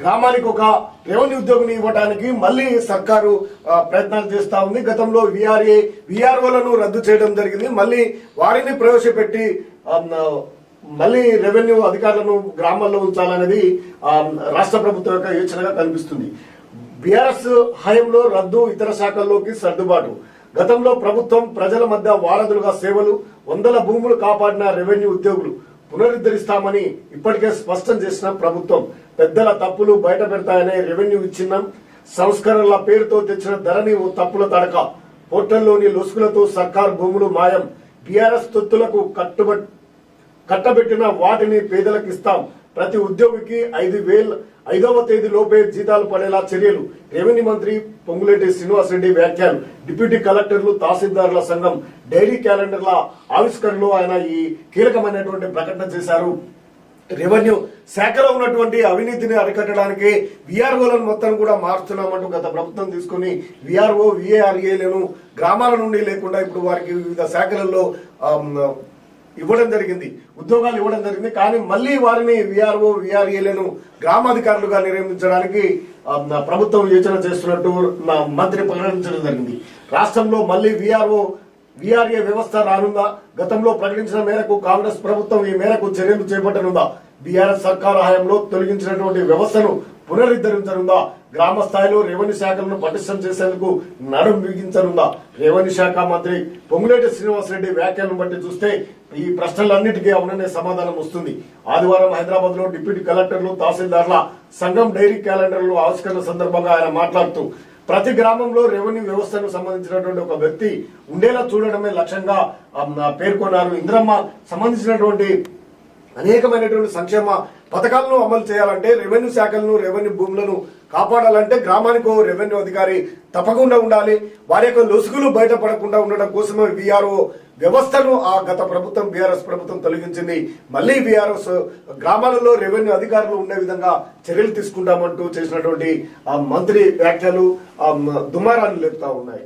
గ్రామానికి ఒక రెవెన్యూ ఉద్యోగిని ఇవ్వడానికి మళ్ళీ సర్కారు ప్రయత్నాలు చేస్తా ఉంది. గతంలో విఆర్ఏ విఆర్ఓలను రద్దు చేయడం జరిగింది. మళ్ళీ వారిని ప్రవేశపెట్టి మళ్ళీ రెవెన్యూ అధికారులను గ్రామాల్లో ఉంచాలనేది రాష్ట్ర ప్రభుత్వం యొక్క యోచనగా కనిపిస్తుంది. బీఆర్ఎస్ హయంలో రద్దు ఇతర శాఖల్లోకి సర్దుబాటు. గతంలో ప్రభుత్వం ప్రజల మధ్య వారధులుగా సేవలు వందల భూములు కాపాడిన రెవెన్యూ ఉద్యోగులు. పునరుద్ధరిస్తామని ఇప్పటికే స్పష్టం చేసిన ప్రభుత్వం. పెద్దల తప్పులు బయట పెడతాయనే రెవెన్యూ ఇచ్చిన్నాం సంస్కరణల పేరుతో తెచ్చిన ధరని ఓ తప్పుల తడక. పోర్టల్లోని లొసుగులతో సర్కార్ భూములు మాయం. బీఆర్ఎస్ తొత్తులకు కట్టుబడి కట్టబెట్టిన వాటిని పేదలకు ఇస్తాం. ప్రతి ఉద్యోగికి ఐదు వేల ఐదవ తేదీ లోపే జీతాలు పడేలా చర్యలు. రెవెన్యూ మంత్రి పొంగులేటి శ్రీనివాసరెడ్డి వ్యాఖ్యలు. డిప్యూటీ కలెక్టర్లు తహసీల్దారుల సంఘం డైరీ క్యాలెండర్ల ఆవిష్కరణలో ఆయన ఈ కీలకమైనటువంటి ప్రకటన చేశారు. రెవెన్యూ శాఖలో ఉన్నటువంటి అవినీతిని అరికట్టడానికి విఆర్ఓలను మొత్తం కూడా మార్చుతున్నామంటూ గత ప్రభుత్వం తీసుకుని విఆర్ఓ విఏఆర్ఏలను గ్రామాల నుండి లేకుండా ఇప్పుడు వారికి వివిధ శాఖలలో ఇవ్వడం జరిగింది. ఉద్యోగాలు ఇవ్వడం జరిగింది. కానీ మళ్ళీ వారిని విఆర్ఓ విఆర్ఏలను గ్రామాధికారులుగా నియమించడానికి ప్రభుత్వం యోచన చేస్తున్నట్టు నా మంత్రి ప్రకటించడం జరిగింది. రాష్ట్రంలో మళ్ళీ విఆర్ఓ విఆర్ఏ వ్యవస్థ రానుందా? గతంలో ప్రకటించిన మేరకు కాంగ్రెస్ ప్రభుత్వం ఈ మేరకు చర్యలు చేపట్టనుందా? బీఆర్ఎస్ సర్కార్ హయాంలో తొలగించినటువంటి వ్యవస్థను పునరుద్ధరించనుందా? గ్రామ స్థాయిలో రెవెన్యూ శాఖలను పటిష్టం చేసేందుకు నడుం బిగించనుందా? రెవెన్యూ శాఖ మంత్రి పొంగులేటి శ్రీనివాసరెడ్డి వ్యాఖ్యలను బట్టి చూస్తే ఈ ప్రశ్నలన్నిటికీ అవుననే సమాధానం వస్తుంది. ఆదివారం హైదరాబాద్లో డిప్యూటీ కలెక్టర్లు తహసీల్దార్ల సంఘం డైరీ క్యాలెండర్లు ఆవిష్కరణ సందర్భంగా ఆయన మాట్లాడుతూ ప్రతి గ్రామంలో రెవెన్యూ వ్యవస్థను సంబంధించినటువంటి ఒక వ్యక్తి ఉండేలా చూడడమే లక్ష్యంగా పేర్కొన్నారు. ఇంద్రమ్మ సంబంధించినటువంటి అనేకమైనటువంటి సంక్షేమ పథకాలను అమలు చేయాలంటే రెవెన్యూ శాఖలను రెవెన్యూ భూములను కాపాడాలంటే గ్రామానికి ఓ రెవెన్యూ అధికారి తప్పకుండా ఉండాలి. వారి యొక్క లొసుగులు బయటపడకుండా ఉండడం కోసమే విఆర్ఓ వ్యవస్థను ఆ గత ప్రభుత్వం బీఆర్ఎస్ ప్రభుత్వం తొలగించింది. మళ్ళీ బీఆర్ఎస్ గ్రామాలలో రెవెన్యూ అధికారులు ఉండే విధంగా చర్యలు తీసుకుంటామంటూ చేసినటువంటి ఆ మంత్రి వ్యాఖ్యలు ఆ దుమారాన్ని లేపుతా ఉన్నాయి.